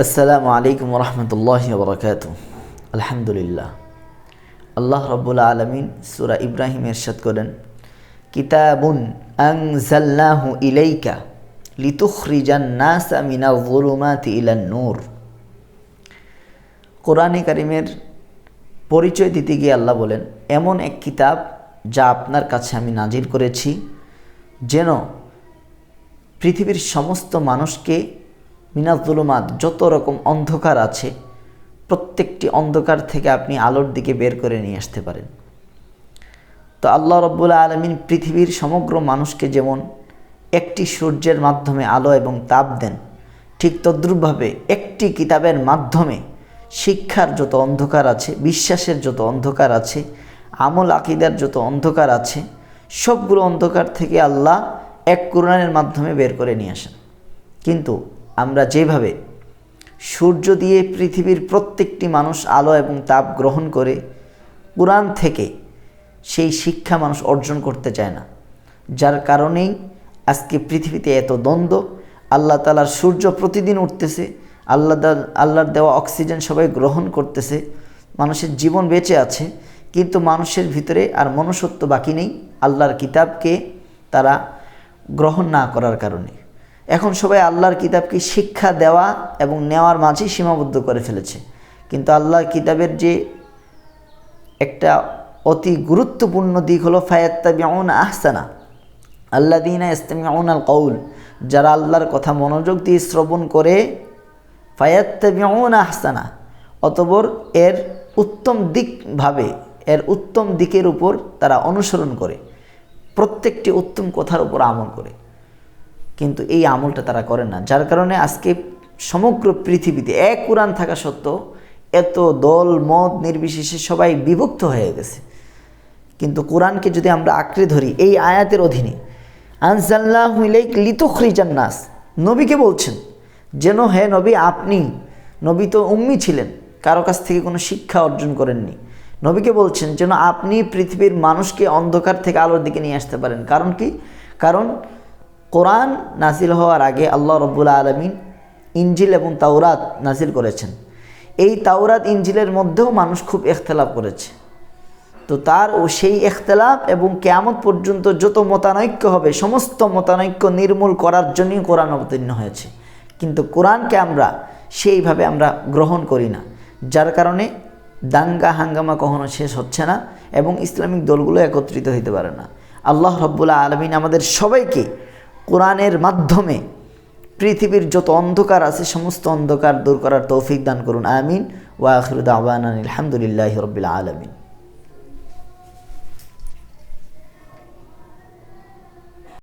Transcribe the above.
আসসালামু আলাইকুম রহমতুল্লাহ বরকাত আলহামদুলিল্লাহ। আল্লাহ রব্বুল আলমিন সুরা ইব্রাহিম এরশাদ করেন, কিতাবুন আংজাল্লাহু ইলাইকা লিতুখরিজান নাস মিনা যুলুমাতি ইলান নূর। কোরআনে কারিমের পরিচয় দিতে গিয়ে আল্লাহ বলেন, এমন এক কিতাব যা আপনার কাছে আমি নাজির করেছি, যেন পৃথিবীর সমস্ত মানুষকে মিনাজুলুমাত যত রকম অন্ধকার আছে, প্রত্যেকটি অন্ধকার থেকে আপনি আলোর দিকে বের করে নিয়ে আসতে পারেন। তো আল্লাহ রব্বুল্লা আলমিন পৃথিবীর সমগ্র মানুষকে যেমন একটি সূর্যের মাধ্যমে আলো এবং তাপ দেন, ঠিক তদ্রূপভাবে একটি কিতাবের মাধ্যমে শিক্ষার যত অন্ধকার আছে, বিশ্বাসের যত অন্ধকার আছে, আমল আকিদার যত অন্ধকার আছে, সবগুলো অন্ধকার থেকে আল্লাহ এক কোরআনের মাধ্যমে বের করে নিয়ে আসেন। কিন্তু আমরা যেভাবে সূর্য দিয়ে পৃথিবীর প্রত্যেকটি মানুষ আলো এবং তাপ গ্রহণ করে, কোরআন থেকে সেই শিক্ষা মানুষ অর্জন করতে চায় না। যার কারণেই আজকে পৃথিবীতে এত দ্বন্দ্ব। আল্লাহ তালার সূর্য প্রতিদিন উঠতেছে, আল্লাহ আল্লাহর দেওয়া অক্সিজেন সবাই গ্রহণ করতেছে, মানুষের জীবন বেঁচে আছে, কিন্তু মানুষের ভিতরে আর মনুষ্যত্ব বাকি নেই আল্লাহর কিতাবকে তারা গ্রহণ না করার কারণে। এখন সবাই আল্লাহর কিতাবকে শিক্ষা দেওয়া এবং নেওয়ার মাঝেই সীমাবদ্ধ করে ফেলেছে। কিন্তু আল্লাহর কিতাবের যে একটা অতি গুরুত্বপূর্ণ দিক হলো, ফায়াত্তাবিউন আহসানা আল্লা দিনা ইস্তামিউন আল কৌল যারা আল্লাহর কথা মনোযোগ দিয়ে শ্রবণ করে, ফায়াত্তাবিউন আহসানা অতবর এর উত্তম দিকভাবে এর উত্তম দিকের উপর তারা অনুসরণ করে, প্রত্যেকটি উত্তম কথার উপর আমল করে। কিন্তু এই আমলটা তারা করে না। যার কারণে আজকে সমগ্র পৃথিবীতে এক কোরআন থাকা সত্ত্বেও এত দল, মত নির্বিশেষে সবাই বিভক্ত হয়ে গেছে। কিন্তু কোরআনকে যদি আমরা আঁকড়ে ধরি এই আয়াতের অধীনে আনসাল্লাহ লিতুখরিজান্নাস নবীকে বলছেন, যেন হে নবী আপনি, নবী তো উম্মি ছিলেন, কারও কাছ থেকে কোনো শিক্ষা অর্জন করেননি। নবীকে বলছেন, যেন আপনি পৃথিবীর মানুষকে অন্ধকার থেকে আলোর দিকে নিয়ে আসতে পারেন। কারণ কি? কারণ কোরআন নাসিল হওয়ার আগে আল্লাহ রব্বুল্লা আলমিন ইঞ্জিল এবং তাওরাত নাসিল করেছেন। এই তাওরাত ইঞ্জিলের মধ্যেও মানুষ খুব এখতলাফ করেছে। তো তার ও সেই এখতলাফ এবং কেয়ামত পর্যন্ত যত মতানৈক্য হবে, সমস্ত মতানৈক্য নির্মূল করার জন্যই কোরআন অবতীর্ণ হয়েছে। কিন্তু কোরআনকে আমরা সেইভাবে আমরা গ্রহণ করি না, যার কারণে দাঙ্গা হাঙ্গামা কখনো শেষ হচ্ছে না এবং ইসলামিক দলগুলো একত্রিত হইতে পারে না। আল্লাহ রব্বুল্লাহ আলমিন আমাদের সবাইকে কোরআনের মাধ্যমে পৃথিবীর যত অন্ধকার আছে, সমস্ত অন্ধকার দূর করার তৌফিক দান করুন। আমিন। ওয়া আখিরুদ আবান আলহামদুলিল্লাহ রবিল আলমিন।